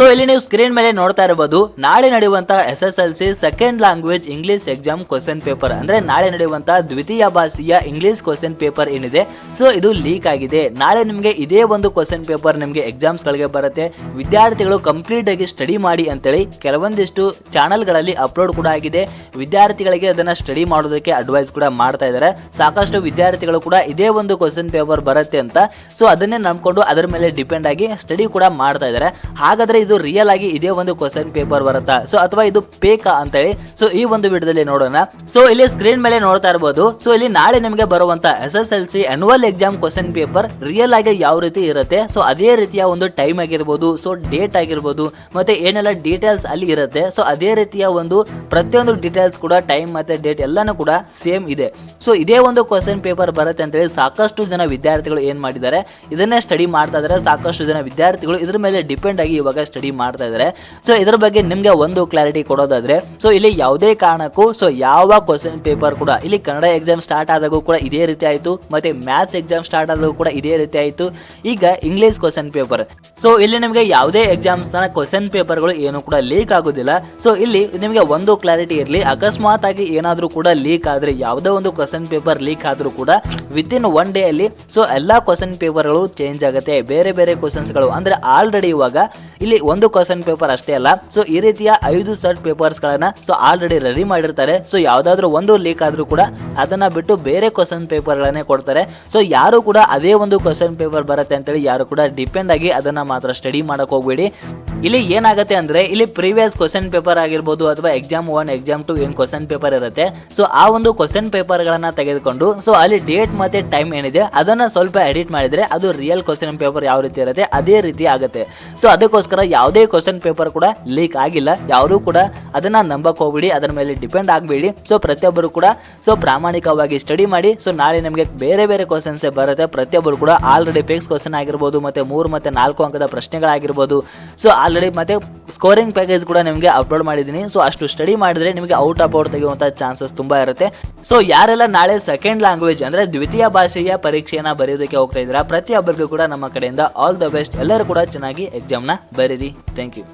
So ಇಲ್ಲಿ ನೀವು screen ಮೇಲೆ ನೋಡ್ತಾ ಇರಬಹುದು ನಾಳೆ ನಡೆಯುವಂತಹ S S L C second language English exam question paper ಅಂದ್ರೆ ನಾಳೆ ನಡೆಯುವಂತಹ ದ್ವಿತೀಯ ಭಾಷೆಯ ಇಂಗ್ಲಿಷ್ ಕ್ವಶನ್ ಪೇಪರ್ ಏನಿದೆ. ಸೊ ಇದು ಲೀಕ್ ಆಗಿದೆ. ನಾಳೆ ನಿಮಗೆ ಇದೇ ಒಂದು ಕ್ವಶನ್ ಪೇಪರ್ ನಿಮಗೆ ಎಕ್ಸಾಮ್ಸ್ ಗಳಿಗೆ ಬರುತ್ತೆ. ವಿದ್ಯಾರ್ಥಿಗಳು ಕಂಪ್ಲೀಟ್ ಆಗಿ ಸ್ಟಡಿ ಮಾಡಿ ಅಂತೇಳಿ ಕೆಲವೊಂದಿಷ್ಟು ಚಾನಲ್ಗಳಲ್ಲಿ ಅಪ್ಲೋಡ್ ಕೂಡ ಆಗಿದೆ. ವಿದ್ಯಾರ್ಥಿಗಳಿಗೆ ಅದನ್ನ ಸ್ಟಡಿ ಮಾಡೋದಕ್ಕೆ ಅಡ್ವೈಸ್ ಕೂಡ ಮಾಡ್ತಾ ಇದ್ದಾರೆ. ಸಾಕಷ್ಟು ವಿದ್ಯಾರ್ಥಿಗಳು ಕೂಡ ಇದೇ ಒಂದು ಕ್ವಶನ್ ಪೇಪರ್ ಬರುತ್ತೆ ಅಂತ. ಸೊ ಅದನ್ನೇ ನಂಬಿಕೊಂಡು ಅದರ ಮೇಲೆ ಡಿಪೆಂಡ್ ಆಗಿ ಸ್ಟಡಿ ಕೂಡ ಮಾಡ್ತಾ ಇದ್ದಾರೆ. ಹಾಗಾದ್ರೆ ರಿಯಲ್ ಆಗಿ ಇದೇ ಒಂದು ಕ್ವಶನ್ ಪೇಪರ್ ಬರುತ್ತಾ? ಸೊ ಅಥವಾ ಇದು ಪೇಕಾ ಅಂತೇಳಿ? ಸೊ ಈ ಒಂದು ವಿಡಿಯೋದಲ್ಲಿ ನೋಡೋಣ. ಸೊ ಇಲ್ಲಿ ಸ್ಕ್ರೀನ್ ಮೇಲೆ ನೋಡ್ತಾ ಇರಬಹುದು ಸೊ ಇಲ್ಲಿ ನಾಳೆ ನಿಮಗೆ ಬರುವಂತ S S L C annual exam question paper real ಆಗಿ ಯಾವ ರೀತಿ ಇರುತ್ತೆ? ಸೊ ಅದೇ ರೀತಿಯ ಒಂದು ಟೈಮ್ ಆಗಿರ್ಬೋದು. ಸೊ ಡೇಟ್ ಆಗಿರ್ಬೋದು. ಮತ್ತೆ ಏನೆಲ್ಲ ಡೀಟೇಲ್ಸ್ ಅಲ್ಲಿ ಇರುತ್ತೆ? ಸೊ ಅದೇ ರೀತಿಯ ಒಂದು ಪ್ರತಿಯೊಂದು ಡೀಟೇಲ್ಸ್ ಕೂಡ ಟೈಮ್ ಮತ್ತೆ ಡೇಟ್ ಎಲ್ಲಾನು ಕೂಡ ಸೇಮ್ ಇದೆ. ಸೊ ಇದೇ ಒಂದು ಕ್ವಶನ್ ಪೇಪರ್ ಬರುತ್ತೆ ಅಂತ ಹೇಳಿ ಸಾಕಷ್ಟು ಜನ ವಿದ್ಯಾರ್ಥಿಗಳು ಏನ್ ಮಾಡಿದ್ದಾರೆ? ಇದನ್ನೇ ಸ್ಟಡಿ ಮಾಡ್ತಾ ಇದ್ದಾರೆ. ಸಾಕಷ್ಟು ಜನ ವಿದ್ಯಾರ್ಥಿಗಳು ಇದ್ರ ಮೇಲೆ ಡಿಪೆಂಡ್ ಆಗಿ ಇವಾಗ ಸ್ಟಡಿ ಮಾಡ್ತಾ ಇದ್ದಾರೆ ಸೊ ಇದ್ರ ಬಗ್ಗೆ ನಿಮ್ಗೆ ಒಂದು ಕ್ಲಾರಿಟಿ ಕೊಡೋದಾದ್ರೆ ಸೊ ಇಲ್ಲಿ ಯಾವುದೇ ಕಾರಣಕ್ಕೂ ಸೊ ಯಾವ ಕ್ವಶನ್ ಪೇಪರ್ ಕೂಡ, ಇಲ್ಲಿ ಕನ್ನಡ ಎಕ್ಸಾಮ್ ಸ್ಟಾರ್ಟ್ ಆದಾಗೂ ಕೂಡ ಇದೇ ರೀತಿ ಆಯ್ತು, ಮತ್ತೆ ಮ್ಯಾಥ್ಸ್ ಎಕ್ಸಾಮ್ ಸ್ಟಾರ್ಟ್ ಆದಾಗೂ ಕೂಡ ಇದೇ ರೀತಿ ಆಯಿತು. ಈಗ ಇಂಗ್ಲಿಷ್ ಕ್ವಶನ್ ಪೇಪರ್ ಸೊ ಇಲ್ಲಿ ನಿಮಗೆ ಯಾವುದೇ ಎಕ್ಸಾಮ್ಸ್ನ ಕ್ವಶನ್ ಪೇಪರ್ಗಳು ಏನು ಕೂಡ ಲೀಕ್ ಆಗೋದಿಲ್ಲ. ಸೊ ಇಲ್ಲಿ ನಿಮಗೆ ಒಂದು ಕ್ಲಾರಿಟಿ ಇರಲಿ, ಅಕಸ್ಮಾತ್ ಆಗಿ ಏನಾದರೂ ಕೂಡ ಲೀಕ್ ಆದ್ರೆ, ಯಾವುದೋ ಒಂದು ಕ್ವಶನ್ ಪೇಪರ್ ಲೀಕ್ ಆದ್ರೂ ಕೂಡ ವಿತ್ ಇನ್ ಒನ್ ಡೇ ಅಲ್ಲಿ ಸೊ ಎಲ್ಲಾ ಕ್ವಶನ್ ಪೇಪರ್ಗಳು ಚೇಂಜ್ ಆಗುತ್ತೆ. ಬೇರೆ ಬೇರೆ ಕ್ವಶನ್ಸ್ಗಳು ಅಂದ್ರೆ ಆಲ್ರೆಡಿ ಇವಾಗ, ಇಲ್ಲಿ ಒಂದು ಕ್ವಶನ್ ಪೇಪರ್ ಅಷ್ಟೇ ಅಲ್ಲ. ಸೊ ಈ ರೀತಿಯ ಐದು ಸರ್ಟ್ ಪೇಪರ್ಸ್ ಗಳನ್ನ ಸೊ ಆಲ್ರೆಡಿ ರೆಡಿ ಮಾಡಿರ್ತಾರೆ. ಸೊ ಯಾವ್ದಾದ್ರು ಒಂದು ಲೀಕ್ ಆದ್ರೂ ಕೂಡ ಅದನ್ನ ಬಿಟ್ಟು ಬೇರೆ ಕ್ವಶನ್ ಪೇಪರ್ ಗಳನ್ನೇ ಕೊಡ್ತಾರೆ. ಸೊ ಯಾರು ಕೂಡ ಅದೇ ಒಂದು ಕ್ವಶನ್ ಪೇಪರ್ ಬರುತ್ತೆ ಅಂತೇಳಿ ಯಾರು ಕೂಡ ಡಿಪೆಂಡ್ ಆಗಿ ಅದನ್ನ ಮಾತ್ರ ಸ್ಟಡಿ ಮಾಡಕ್ ಹೋಗ್ಬೇಡಿ. ಇಲ್ಲಿ ಏನಾಗುತ್ತೆ ಅಂದ್ರೆ, ಇಲ್ಲಿ ಪ್ರೀವಿಯಸ್ ಕ್ವಶನ್ ಪೇಪರ್ ಆಗಿರ್ಬೋದು ಅಥವಾ ಎಕ್ಸಾಮ್ ಒನ್ ಎಕ್ಸಾಮ್ ಟು ಏನ್ ಕ್ವಶನ್ ಪೇಪರ್ ಇರುತ್ತೆ. ಸೊ ಆ ಒಂದು ಕ್ವಶನ್ ಪೇಪರ್ ಗಳನ್ನ ತೆಗೆದುಕೊಂಡು ಸೊ ಅಲ್ಲಿ ಡೇಟ್ ಮತ್ತೆ ಟೈಮ್ ಏನಿದೆ, ಅದನ್ನ ಸ್ವಲ್ಪ ಎಡಿಟ್ ಮಾಡಿದ್ರೆ ಅದು ರಿಯಲ್ ಕ್ವಶನ್ ಪೇಪರ್ ಯಾವ ರೀತಿ ಇರುತ್ತೆ, ಅದೇ ರೀತಿ ಆಗುತ್ತೆ. ಸೊ ಅದಕ್ಕೋಸ್ಕರ ಯಾವುದೇ ಕ್ವಶನ್ ಪೇಪರ್ ಕೂಡ ಲೀಕ್ ಆಗಿಲ್ಲ. ಯಾರು ಕೂಡ ಅದನ್ನ ನಂಬಕ್ ಹೋಗ್ಬಿಡಿ. ಅದರ ಮೇಲೆ ಡಿಪೆಂಡ್ ಆಗಬೇಡಿ. ಸೊ ಪ್ರತಿಯೊಬ್ಬರು ಕೂಡ ಸೊ ಪ್ರಾಮಾಣಿಕವಾಗಿ ಸ್ಟಡಿ ಮಾಡಿ. ಸೊ ನಾಳೆ ನಿಮಗೆ ಬೇರೆ ಬೇರೆ ಕ್ವಶನ್ಸ್ ಬರುತ್ತೆ. ಪ್ರತಿಯೊಬ್ಬರು ಕೂಡ ಆಲ್ರೆಡಿ ಫಿಕ್ಸ್ ಕ್ವಶನ್ ಆಗಿರ್ಬೋದು, ಮತ್ತೆ ಮೂರು ಮತ್ತೆ ನಾಲ್ಕು ಅಂಕದ ಪ್ರಶ್ನೆಗಳಾಗಿರ್ಬೋದು. ಸೊ ಆಲ್ರೆಡಿ ಮತ್ತೆ ಸ್ಕೋರಿಂಗ್ ಪ್ಯಾಕೇಜ್ ಕೂಡ ನಿಮಗೆ ಅಪ್ಲೋಡ್ ಮಾಡಿದ್ದೀನಿ. ಸೊ ಅಷ್ಟು ಸ್ಟಡಿ ಮಾಡಿದ್ರೆ ನಿಮಗೆ ಔಟ್ ಆಫ್ ಔಟ್ ತೆಗೆಯುವಂಥ ಚಾನ್ಸಸ್ ತುಂಬಾ ಇರುತ್ತೆ. ಸೊ ಯಾರೆಲ್ಲ ನಾಳೆ ಸೆಕೆಂಡ್ ಲ್ಯಾಂಗ್ವೇಜ್ ಅಂದ್ರೆ ದ್ವಿತೀಯ ಭಾಷೆಯ ಪರೀಕ್ಷೆಯನ್ನ ಬರೆಯೋದಕ್ಕೆ ಹೋಗ್ತಾ ಇದ್ದೀರಾ, ಪ್ರತಿಯೊಬ್ಬರಿಗೂ ಕೂಡ ನಮ್ಮ ಕಡೆಯಿಂದ ಆಲ್ ದ ಬೆಸ್ಟ್ ಎಲ್ಲರೂ ಕೂಡ ಚೆನ್ನಾಗಿ ಎಕ್ಸಾಮ್ನ ಬರೀರಿ. Thank you